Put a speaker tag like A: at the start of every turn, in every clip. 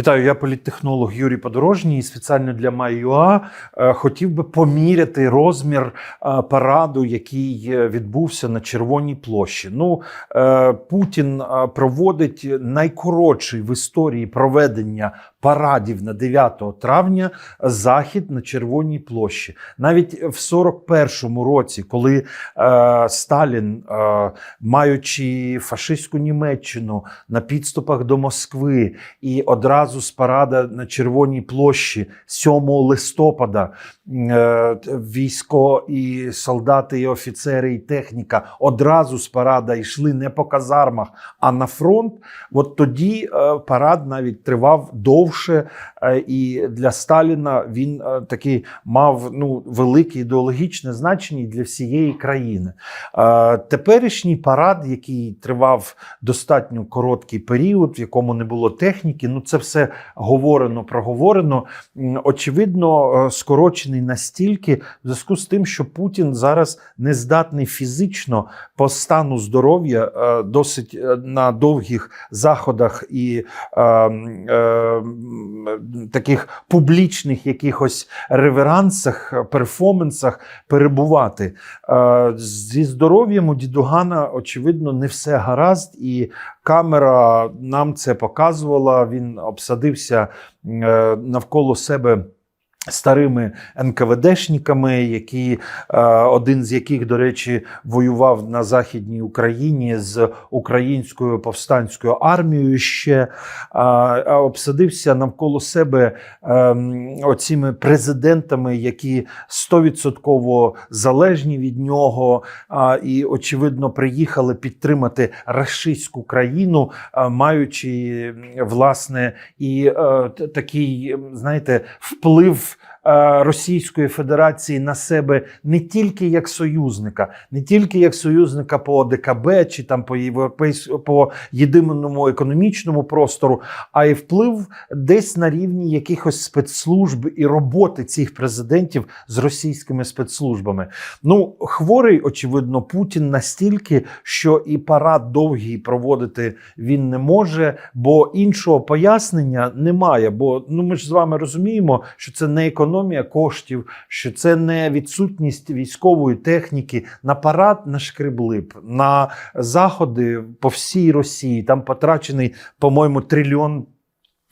A: Вітаю, я політтехнолог Юрій Подорожній. Спеціально для MyUA е, хотів би поміряти розмір е, параду, який е, відбувся на Червоній площі. Ну, Путін проводить найкоротший в історії проведення парадів на 9 травня захід на Червоній площі. Навіть в 41-му році, коли е, Сталін, е, маючи фашистську Німеччину на підступах до Москви, і одразу з парада на Червоній площі 7 листопада е, військо і солдати, і офіцери, і техніка одразу з парада йшли не по казармах, а на фронт. От тоді е, парад навіть тривав довше, е, і для Сталіна він е, такий мав ну, велике ідеологічне значення для всієї країни. Е, Теперішній парад, який тривав достатньо короткий період, в якому не було техніки, ну це все говорено, проговорено. Очевидно, е, скорочений настільки в зв'язку з тим, що Путін зараз не здатний фізично по стану здоров'я е, досить е, на довгих заходах і е, е, м, таких публічних якихось реверансах, перформансах перебувати. Е, Зі здоров'ям у дідугана, очевидно, не все гаразд, і камера нам це показувала. Він обсадився е, навколо себе. Старими НКВДшниками, які е, один з яких, до речі, воював на західній Україні з українською повстанською армією ще а обсадився навколо себе ем, оціми президентами, які стовідсотково залежні від нього, і очевидно приїхали підтримати рашистську країну, маючи власне і е, такий, знаєте, вплив. Е, Російської Федерації на себе не тільки як союзника, не тільки як союзника по ОДКБ чи там по європейсь... по єдиному економічному простору, а й вплив десь на рівні якихось спецслужб і роботи цих президентів з російськими спецслужбами. Ну, хворий, очевидно, Путін настільки, що і парад довгий проводити він не може, бо іншого пояснення немає. Бо ну ми ж з вами розуміємо, що це не економія коштів, що це не відсутність військової техніки. На парад на шкриблип на заходи по всій Росії. Там потрачений, по-моєму, трильйон.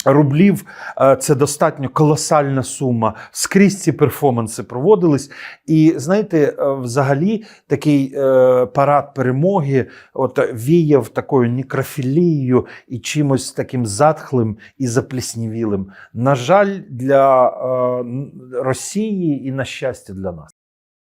A: Рублів Е, це достатньо колосальна сума. Скрізь ці перформанси проводились. І знаєте, е, взагалі такий е, парад перемоги от віяв такою некрофілією і чимось таким затхлим і запліснівілим. На жаль, для Росії і на щастя для нас.